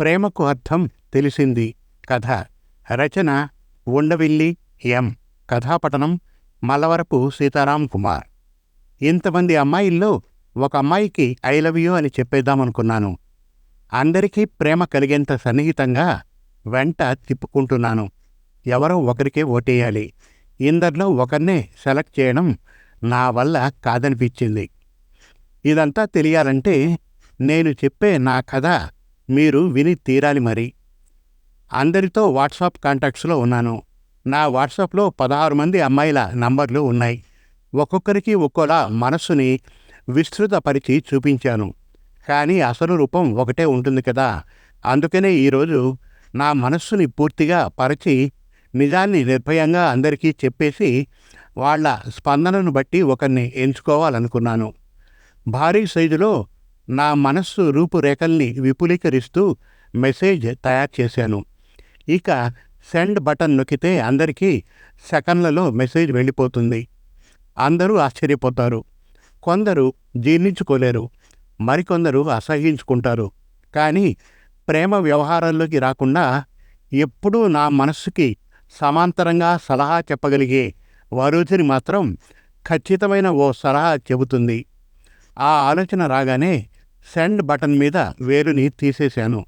ప్రేమకు అర్థం తెలిసింది. కథ. రచన. ఉండవిల్లి ఎం. కథాపటనం. మలవరపు సీతారాం కుమార్. ఇంతమంది అమ్మాయిల్లో ఒక అమ్మాయికి ఐ లవ్ యూ అని చెప్పేద్దామనుకున్నాను. అందరికీ ప్రేమ కలిగేంత సన్నిహితంగా వెంట తిప్పుకుంటున్నాను. ఎవరో ఒకరికే ఓటేయాలి. ఇందరిలో ఒకరినే సెలెక్ట్ చేయడం నా వల్ల కాదనిపించింది. ఇదంతా తెలియాలంటే నేను చెప్పే నా కథ మీరు విని తీరాలి మరి. అందరితో వాట్సాప్ కాంటాక్ట్స్లో ఉన్నాను. నా వాట్సాప్లో పదహారు మంది అమ్మాయిల నంబర్లు ఉన్నాయి. ఒక్కొక్కరికి ఒక్కోలా మనస్సుని విస్తృతపరిచి చూపించాను. కానీ అసలు రూపం ఒకటే ఉంటుంది కదా! అందుకనే ఈరోజు నా మనస్సుని పూర్తిగా పరిచి నిజాన్ని నిర్భయంగా అందరికీ చెప్పేసి వాళ్ళ స్పందనను బట్టి ఒకరిని ఎంచుకోవాలనుకున్నాను. భారీ సైజులో నా మనస్సు రూపురేఖల్ని విపులీకరిస్తూ మెసేజ్ తయారు చేశాను. ఇక సెండ్ బటన్ నొక్కితే అందరికీ సెకండ్లలో మెసేజ్ వెళ్ళిపోతుంది. అందరూ ఆశ్చర్యపోతారు. కొందరు జీర్ణించుకోలేరు. మరికొందరు అసహించుకుంటారు కానీ ప్రేమ వ్యవహారాల్లోకి రాకుండా ఎప్పుడూ నా మనస్సుకి సమాంతరంగా సలహా చెప్పగలిగే వరుధిని మాత్రం ఖచ్చితమైన ఓ సలహా చెబుతుంది. ఆ ఆలోచన రాగానే సెండ్ బటన్ మీద వేరుని తీసేశాను.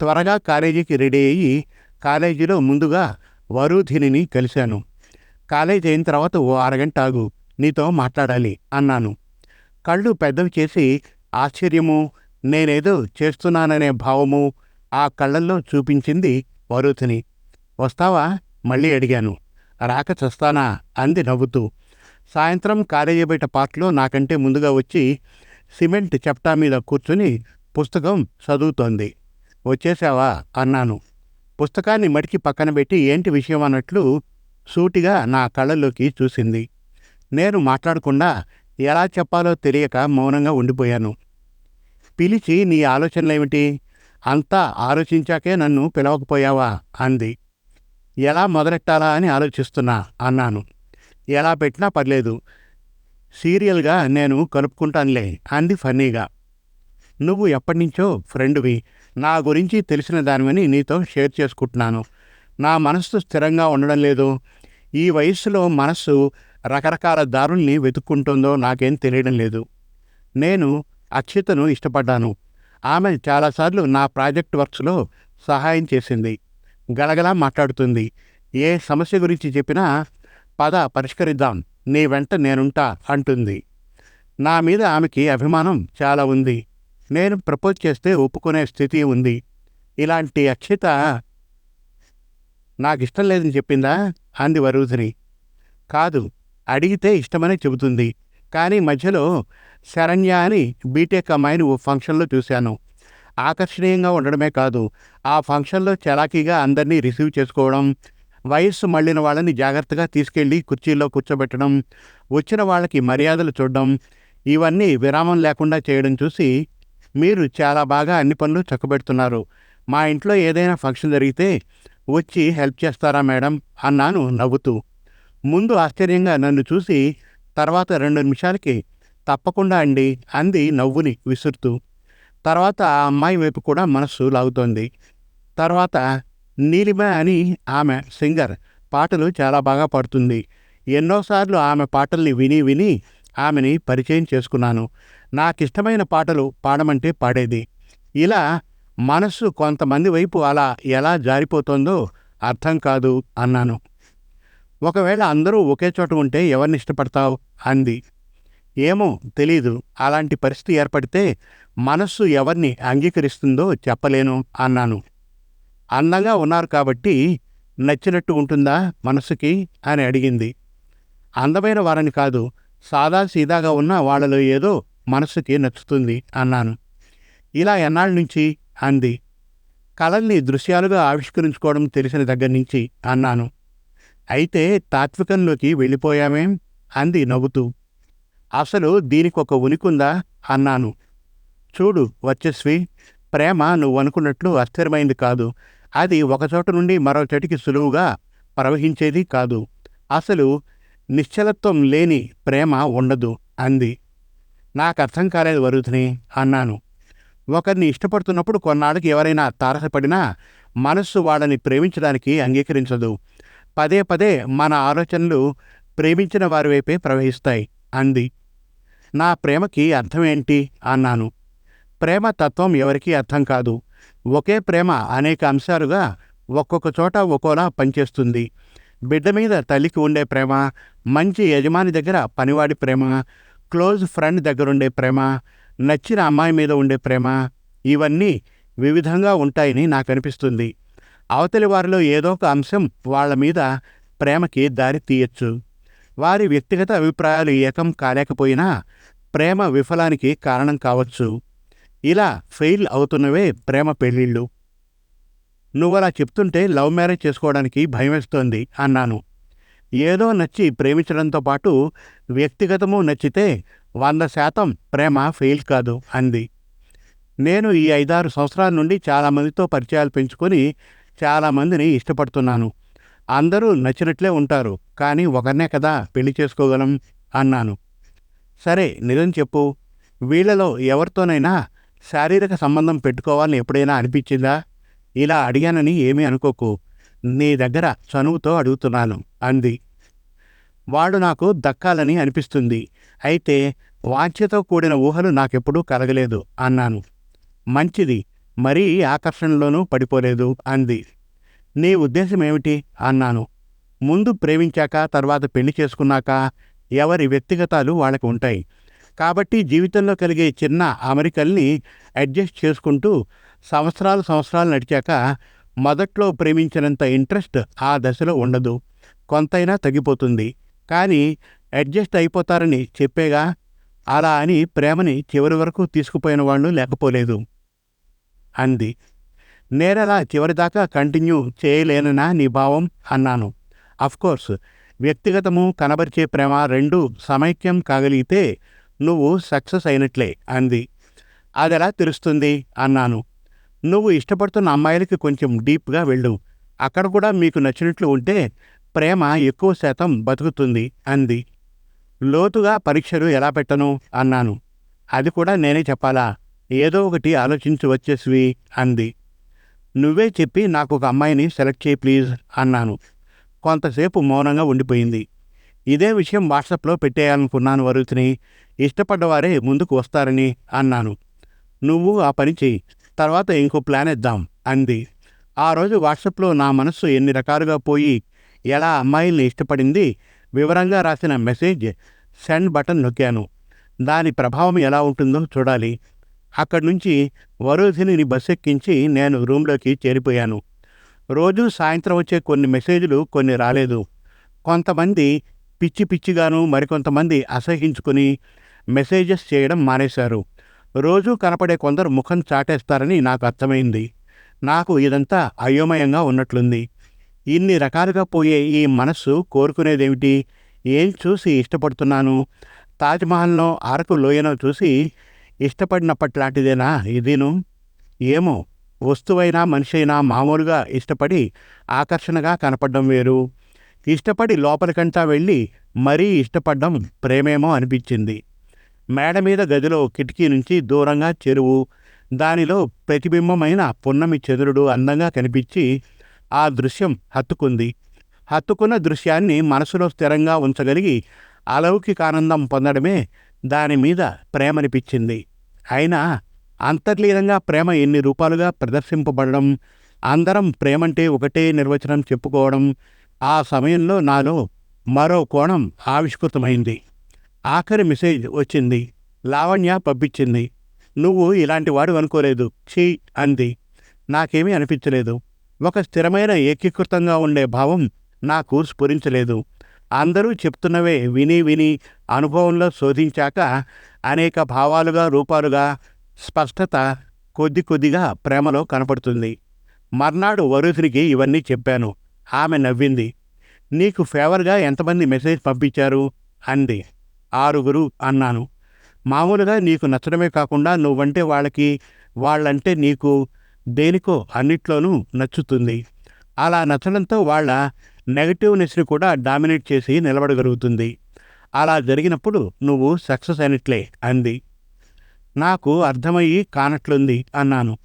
త్వరగా కాలేజీకి రెడీ అయ్యి కాలేజీలో ముందుగా వరుధిని కలిశాను. కాలేజీ అయిన తర్వాత ఓ అరగంట ఆగు నీతో మాట్లాడాలి అన్నాను. కళ్ళు పెద్దవి చేసి ఆశ్చర్యము నేనేదో చేస్తున్నాననే భావము ఆ కళ్ళల్లో చూపించింది వరుధిని. వస్తావా? మళ్ళీ అడిగాను. రాక చస్తానా? అంది నవ్వుతూ. సాయంత్రం కాలేజీ బయట పార్క్లో నాకంటే ముందుగా వచ్చి సిమెంట్ చెప్తా మీద కూర్చుని పుస్తకం చదువుతోంది. వచ్చేసావా? అన్నాను. పుస్తకాన్ని మడికి పక్కన పెట్టి ఏంటి విషయం? అన్నట్లు సూటిగా నా కళ్ళలోకి చూసింది. నేను మాట్లాడకుండా ఎలా చెప్పాలో తెలియక మౌనంగా ఉండిపోయాను. పిలిచి నీ ఆలోచనలేమిటి? అంతా ఆలోచించాకే నన్ను పిలవకపోయావా? అంది. ఎలా మొదలెట్టాలా? అని ఆలోచిస్తున్నా అన్నాను. ఎలా పెట్టినా పర్లేదు. సీరియల్గా నేను కలుపుకుంటానులే అంది ఫన్నీగా. నువ్వు ఎప్పటినుంచో ఫ్రెండ్వి నా గురించి తెలిసిన దానివని నీతో షేర్ చేసుకుంటున్నాను. నా మనస్సు స్థిరంగా ఉండడం లేదు. ఈ వయస్సులో మనస్సు రకరకాల దారుల్ని వెతుక్కుంటుందో నాకేం తెలియడం లేదు. నేను అక్షితను ఇష్టపడ్డాను. ఆమె చాలాసార్లు నా ప్రాజెక్ట్ వర్క్స్లో సహాయం చేసింది. గలగలా మాట్లాడుతుంది. ఏ సమస్య గురించి చెప్పినా పద పరిష్కరిద్దాం. నీ వెంట నేనుంటా అంటుంది. నా మీద ఆమెకి అభిమానం చాలా ఉంది. నేను ప్రపోజ్ చేస్తే ఒప్పుకునే స్థితి ఉంది. ఇలాంటి అక్షిత నాకు ఇష్టం లేదని చెప్పిందా? అంది వరుధిని. కాదు అడిగితే ఇష్టమని చెబుతుంది. కానీ మధ్యలో శరణ్య అని బీటెక్ అమ్మాయిని ఓ ఫంక్షన్లో చూశాను. ఆకర్షణీయంగా ఉండడమే కాదు ఆ ఫంక్షన్లో చలాకీగా అందరినీ రిసీవ్ చేసుకోవడం వయస్సు మళ్ళిన వాళ్ళని జాగ్రత్తగా తీసుకెళ్ళి కుర్చీల్లో కూర్చోబెట్టడం వచ్చిన వాళ్ళకి మర్యాదలు చూడడం ఇవన్నీ విరామం లేకుండా చేయడం చూసి మీరు చాలా బాగా అన్ని పనులు చక్కబెడుతున్నారు. మా ఇంట్లో ఏదైనా ఫంక్షన్ జరిగితే వచ్చి హెల్ప్ చేస్తారా మేడం? అన్నాను నవ్వుతూ. ముందు ఆశ్చర్యంగా నన్ను చూసి తర్వాత రెండు నిమిషాలకి తప్పకుండా అండి అంది నవ్వుని విసురుతూ. తర్వాత ఆ అమ్మాయి వైపు కూడా మనస్సు లాగుతోంది. తర్వాత నీలిమ అని ఆమె సింగర్ పాటలు చాలా బాగా పాడుతుంది. ఎన్నోసార్లు ఆమె పాటల్ని విని విని ఆమెని పరిచయం చేసుకున్నాను. నాకు ఇష్టమైన పాటలు పాడమంటే పాడేది. ఇలా మనస్సు కొంతమంది వైపు అలా ఎలా జారిపోతుందో అర్థం కాదు అన్నాను. ఒకవేళ అందరూ ఒకే చోట ఉంటే ఎవరిని ఇష్టపడతావు? అంది. ఏమో తెలీదు. అలాంటి పరిస్థితి ఏర్పడితే మనస్సు ఎవరిని అంగీకరిస్తుందో చెప్పలేను అన్నాను. అందంగా ఉన్నారు కాబట్టి నచ్చినట్టు ఉంటుందా మనసుకి? అని అడిగింది. అందమైన వారని కాదు సాదా సీదాగా ఉన్న వాళ్ళలో ఏదో మనసుకి నచ్చుతుంది అన్నాను. ఇలా ఎన్నాళ్ళ నుంచి? అంది. కళల్ని దృశ్యాలుగా ఆవిష్కరించుకోవడం తెలిసిన దగ్గర నుంచి అన్నాను. అయితే తాత్వికంలోకి వెళ్ళిపోయామేం? అంది నవ్వుతూ. అసలు దీనికి ఒక ఉనికుందా? అన్నాను. చూడు వచ్చస్వి ప్రేమ నువ్వు అనుకున్నట్లు అస్థిరమైంది కాదు. అది ఒకచోట నుండి మరో చోటికి సులువుగా ప్రవహించేది కాదు. అసలు నిశ్చలత్వం లేని ప్రేమ ఉండదు అంది. నాకు అర్థం కాలేదు వరుధిని అన్నాను. ఒకరిని ఇష్టపడుతున్నప్పుడు కొన్నాళ్ళకి ఎవరైనా తారసపడినా మనస్సు వాళ్ళని ప్రేమించడానికి అంగీకరించదు. పదే పదే మన ఆలోచనలు ప్రేమించిన వారి వైపే ప్రవహిస్తాయి అంది. నా ప్రేమకి అర్థం ఏంటి? అన్నాను. ప్రేమ తత్వం ఎవరికీ అర్థం కాదు. ఒకే ప్రేమ అనేక అంశాలుగా ఒక్కొక్క చోట ఒక్కోలా పనిచేస్తుంది. బిడ్డ మీద తల్లికి ఉండే ప్రేమ మంచి యజమాని దగ్గర పనివాడి ప్రేమ క్లోజ్ ఫ్రెండ్ దగ్గరుండే ప్రేమ నచ్చిన అమ్మాయి మీద ఉండే ప్రేమ ఇవన్నీ వివిధంగా ఉంటాయని నాకు అనిపిస్తుంది అవతలి వారిలో ఏదో ఒక అంశం వాళ్ళ మీద ప్రేమకి దారి తీయచ్చు. వారి వ్యక్తిగత అభిప్రాయాలు ఏకం కాలేకపోయినా ప్రేమ విఫలానికి కారణం కావచ్చు. ఇలా ఫెయిల్ అవుతున్నవే ప్రేమ పెళ్ళిళ్ళు. నువ్వలా చెప్తుంటే లవ్ మ్యారేజ్ చేసుకోవడానికి భయమేస్తోంది అన్నాను. ఏదో నచ్చి ప్రేమించడంతో పాటు వ్యక్తిగతము నచ్చితే వంద శాతం ప్రేమ ఫెయిల్ కాదు అంది. నేను ఈ ఐదారు సంవత్సరాల నుండి చాలామందితో పరిచయాలు పెంచుకొని చాలామందిని ఇష్టపడుతున్నాను. అందరూ నచ్చినట్లే ఉంటారు కానీ ఒకరినే కదా పెళ్ళి చేసుకోగలం అన్నాను. సరే నిజం చెప్పు. వీళ్ళలో ఎవరితోనైనా శారీరక సంబంధం పెట్టుకోవాలని ఎప్పుడైనా అనిపించిందా? ఇలా అడిగానని ఏమీ అనుకోకు. నీ దగ్గర చనువుతో అడుగుతున్నాను అంది. వాడు నాకు దక్కాలని అనిపిస్తుంది. అయితే వాంఛతో కూడిన ఊహలు నాకెప్పుడూ కలగలేదు అన్నాను. మంచిది మరీ ఆకర్షణలోనూ పడిపోలేదు అంది. నీ ఉద్దేశం ఏమిటి? అన్నాను. ముందు ప్రేమించాక తర్వాత పెళ్ళి చేసుకున్నాక ఎవరి వ్యక్తిగతాలు వాళ్ళకి ఉంటాయి. కాబట్టి జీవితంలో కలిగే చిన్న అమెరికల్ని అడ్జస్ట్ చేసుకుంటూ సంవత్సరాలు సంవత్సరాలు నడిచాక మొదట్లో ప్రేమించినంత ఇంట్రెస్ట్ ఆ దశలో ఉండదు. కొంతైనా తగ్గిపోతుంది. కానీ అడ్జస్ట్ అయిపోతారని చెప్పేగా అలా అని ప్రేమని చివరి వరకు తీసుకుపోయిన వాళ్ళు లేకపోలేదు. అంది. నేనలా చివరిదాకా కంటిన్యూ చేయలేననా నీ భావం? అన్నాను. అఫ్కోర్స్ వ్యక్తిగతము కనబరిచే ప్రేమ రెండు సమైక్యం కాగలిగితే నువ్వు సక్సెస్ అయినట్లే అంది. అది ఎలా తెలుస్తుంది? అన్నాను. నువ్వు ఇష్టపడుతున్న అమ్మాయిలకి కొంచెం డీప్గా వెళ్ళు. అక్కడ కూడా మీకు నచ్చినట్లు ఉంటే ప్రేమ ఎక్కువ శాతం బతుకుతుంది అంది. లోతుగా పరీక్షలు ఎలా పెట్టను? అన్నాను. అది కూడా నేనే చెప్పాలా? ఏదో ఒకటి ఆలోచించి వచ్చేసివి అంది. నువ్వే చెప్పి నాకు ఒక అమ్మాయిని సెలెక్ట్ చేయి ప్లీజ్ అన్నాను. కొంతసేపు మౌనంగా ఉండిపోయింది. ఇదే విషయం వాట్సాప్లో పెట్టేయాలనుకున్నాను వరుతిని ఇష్టపడ్డవారే ముందుకు వస్తారని అన్నాను. నువ్వు ఆ పని చెయ్యి. తర్వాత ఇంకో ప్లాన్ ఇద్దాం అంది. ఆ రోజు వాట్సాప్లో నా మనస్సు ఎన్ని రకాలుగా పోయి ఎలా అమ్మాయిల్ని ఇష్టపడింది వివరంగా రాసిన మెసేజ్ సెండ్ బటన్ నొక్కాను. దాని ప్రభావం ఎలా ఉంటుందో చూడాలి. అక్కడి నుంచి వరుధిని బస్ ఎక్కించి నేను రూమ్లోకి చేరిపోయాను. రోజు సాయంత్రం వచ్చే కొన్ని మెసేజ్లు కొన్ని రాలేదు. కొంతమంది పిచ్చి పిచ్చిగాను మరికొంతమంది అసహించుకుని మెసేజెస్ చేయడం మానేశారు. రోజూ కనపడే కొందరు ముఖం చాటేస్తారని నాకు అర్థమైంది. నాకు ఇదంతా అయోమయంగా ఉన్నట్లుంది. ఇన్ని రకాలుగా పోయే ఈ మనస్సు కోరుకునేదేమిటి? ఏం చూసి ఇష్టపడుతున్నాను? తాజ్మహల్నో అరకు లోయనో చూసి ఇష్టపడినప్పట్లాంటిదేనా ఇదిను? ఏమో వస్తువైనా మనిషి అయినా మామూలుగా ఇష్టపడి ఆకర్షణగా కనపడడం వేరు. ఇష్టపడి లోపలికంటా వెళ్ళి మరీ ఇష్టపడడం ప్రేమేమో అనిపించింది. మేడ మీద గదిలో కిటికీ నుంచి దూరంగా చెరువు దానిలో ప్రతిబింబమైన పున్నమి చంద్రుడు అందంగా కనిపించి ఆ దృశ్యం హత్తుకుంది. హత్తుకున్న దృశ్యాన్ని మనసులో స్థిరంగా ఉంచగలిగి అలౌకిక ఆనందం పొందడమే దాని మీద ప్రేమనిపించింది. అయినా అంతర్లీనంగా ప్రేమ ఎన్ని రూపాలుగా ప్రదర్శింపబడడం అందరం ప్రేమంటే ఒకటే నిర్వచనం చెప్పుకోవడం ఆ సమయంలో నాలో మరో కోణం ఆవిష్కృతమైంది. ఆఖరి మెసేజ్ వచ్చింది లావణ్య పంపించింది నువ్వు ఇలాంటి వాడు అనుకోలేదు ఛీ అంది. నాకేమీ అనిపించలేదు. ఒక స్థిరమైన ఏకీకృతంగా ఉండే భావం నాకు స్ఫురించలేదు అందరూ చెప్తున్నవే విని విని అనుభవంలో శోధించాక అనేక భావాలుగా రూపాలుగా స్పష్టత కొద్ది కొద్దిగా ప్రేమలో కనపడుతుంది. మర్నాడు వరుధినికి ఇవన్నీ చెప్పాను. ఆమె నవ్వింది. నీకు ఫేవర్గా ఎంతమంది మెసేజ్ పంపించారు? అంది. ఆరుగురు అన్నాను. మామూలుగా నీకు నచ్చడమే కాకుండా నువ్వంటే వాళ్ళకి వాళ్ళంటే నీకు దేనికో అన్నిట్లోనూ నచ్చుతుంది. అలా నచ్చడంతో వాళ్ళ నెగటివ్నెస్ని కూడా డామినేట్ చేసి నిలబడగలుగుతుంది. అలా జరిగినప్పుడు నువ్వు సక్సెస్ అయినట్లే అంది. నాకు అర్థమయ్యి కానట్లుంది అన్నాను.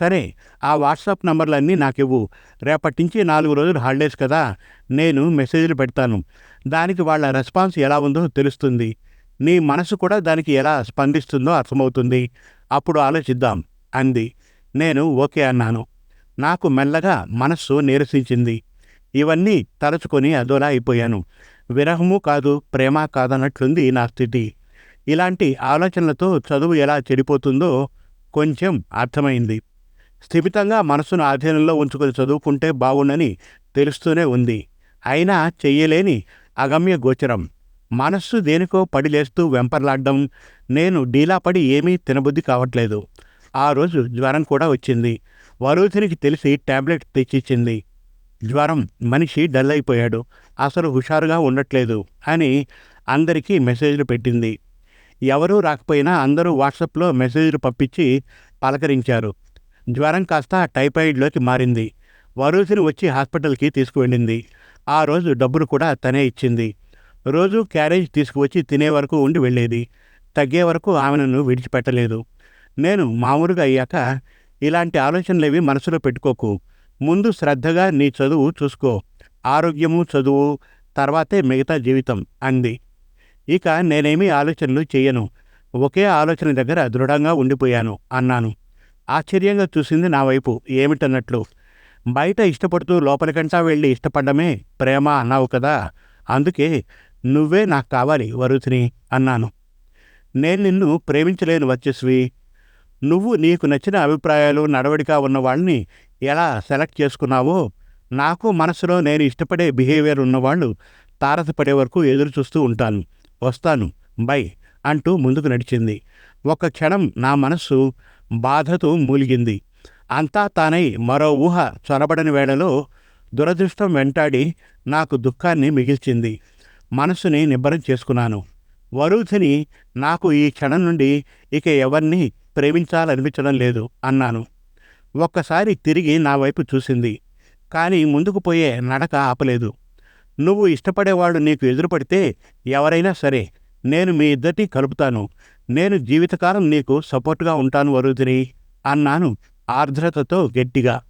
సరే ఆ వాట్సాప్ నంబర్లన్నీ ఇవ్వు రేపటి నుంచి నాలుగు రోజులు హాలిడేస్ కదా నేను మెసేజ్లు పెడతాను. దానికి వాళ్ళ రెస్పాన్స్ ఎలా ఉందో తెలుస్తుంది. నీ మనసు కూడా దానికి ఎలా స్పందిస్తుందో అర్థమవుతుంది. అప్పుడు ఆలోచిద్దాం అంది. నేను ఓకే అన్నాను. నాకు మెల్లగా మనస్సు నీరసించింది. ఇవన్నీ తలుచుకొని అదోలా అయిపోయాను. విరహము కాదు ప్రేమ కాదన్నట్లుంది నా స్థితి. ఇలాంటి ఆలోచనలతో చదువు ఎలా చెడిపోతుందో కొంచెం అర్థమైంది. స్థిమితంగా మనసును ఆధీనంలో ఉంచుకొని చదువుకుంటే బాగుండని తెలుస్తూనే ఉంది. అయినా చెయ్యలేని అగమ్య గోచరం. మనస్సు దేనికో పడిలేస్తూ వెంపర్లాడడం. నేను డీలాపడి ఏమీ తినబుద్ధి కావట్లేదు. ఆ రోజు జ్వరం కూడా వచ్చింది. వరుధినికి తెలిసి టాబ్లెట్ తెచ్చిచ్చింది. జ్వరం మనిషి డల్ అయిపోయాడు అసలు హుషారుగా ఉండట్లేదు అని అందరికీ మెసేజ్లు పెట్టింది. ఎవరూ రాకపోయినా అందరూ వాట్సాప్లో మెసేజ్లు పంపించి పలకరించారు. జ్వరం కాస్త టైఫాయిడ్లోకి మారింది. వరుసిని వచ్చి హాస్పిటల్కి తీసుకువెళ్ళింది. ఆ రోజు డబ్బులు కూడా తనే ఇచ్చింది. రోజు క్యారేజ్ తీసుకువచ్చి తినే వరకు ఉండి వెళ్ళేది. తగ్గే వరకు ఆమెను విడిచిపెట్టలేదు. నేను మామూలుగా అయ్యాక ఇలాంటి ఆలోచనలేవి మనసులో పెట్టుకోకు. ముందు శ్రద్ధగా నీ చదువు చూసుకో. ఆరోగ్యము చదువు తర్వాతే మిగతా జీవితం అంది. ఇక నేనేమీ ఆలోచనలు చేయను ఒకే ఆలోచన దగ్గర దృఢంగా ఉండిపోయాను అన్నాను. ఆశ్చర్యంగా చూసింది నా వైపు. ఏమిటన్నట్లు? బయట ఇష్టపడుతూ లోపలికంటా వెళ్ళి ఇష్టపడమే ప్రేమ అన్నావు కదా. అందుకే నువ్వే నాకు కావాలి వరుతిని అన్నాను. నేను నిన్ను ప్రేమించలేను వచ్చేస్వి నువ్వు నీకు నచ్చిన అభిప్రాయాలు నడవడిక ఉన్న వాళ్ళని ఎలా సెలెక్ట్ చేసుకున్నావో నాకు మనసులో నేను ఇష్టపడే బిహేవియర్ ఉన్నవాళ్ళు తారసపడే వరకు ఎదురు చూస్తూ ఉంటాను. వస్తాను. బై అంటూ ముందుకు నడిచింది. ఒక క్షణం నా మనస్సు బాధతో మూలిగింది. అంతా తానై మరో ఊహ చొరబడని వేళలో దురదృష్టం వెంటాడి నాకు దుఃఖాన్ని మిగిల్చింది. మనసుని నిబ్బరం చేసుకున్నాను. వరుధిని నాకు ఈ క్షణం నుండి ఇక ఎవరిని ప్రేమించాలనిపించడం లేదు అన్నాను. ఒక్కసారి తిరిగి నా వైపు చూసింది. కానీ ముందుకు పోయే నడక ఆపలేదు. నువ్వు ఇష్టపడేవాడు నీకు ఎదురుపడితే ఎవరైనా సరే నేను మీ ఇద్దరిని కలుపుతాను. నేను జీవితకాలం నీకు సపోర్ట్గా ఉంటాను వరుదిని అన్నాను ఆర్ద్రతతో గట్టిగా.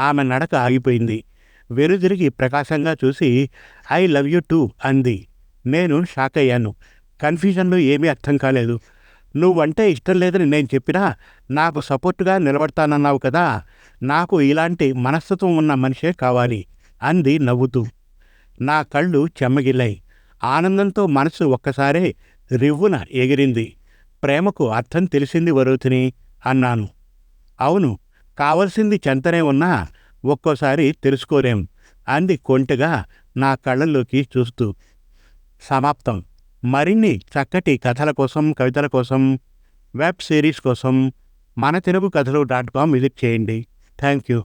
ఆమె నడక ఆగిపోయింది. వెనుదిరిగి ప్రకాశంగా చూసి ఐ లవ్ యూ టూ అంది. నేను షాక్ అయ్యాను. కన్ఫ్యూజన్లో ఏమీ అర్థం కాలేదు. నువ్వంటే ఇష్టం లేదని నేను చెప్పినా నాకు సపోర్టుగా నిలబడతానన్నావు కదా నాకు ఇలాంటి మనస్తత్వం ఉన్న మనిషే కావాలి అంది నవ్వుతూ. నా కళ్ళు చెమ్మగిల్లాయి ఆనందంతో మనసు ఒక్కసారే రివ్వున ఎగిరింది. ప్రేమకు అర్థం తెలిసింది వరుతిని అన్నాను. అవును కావలసింది చెంతనే ఉన్నా ఒక్కోసారి తెలుసుకోలేం అంది కొంటగా నా కళ్ళల్లోకి చూస్తూ. సమాప్తం. మరిన్ని చక్కటి కథల కోసం కవితల కోసం వెబ్ సిరీస్ కోసం మన Telugu Kathalu dot com visit చేయండి. Thank you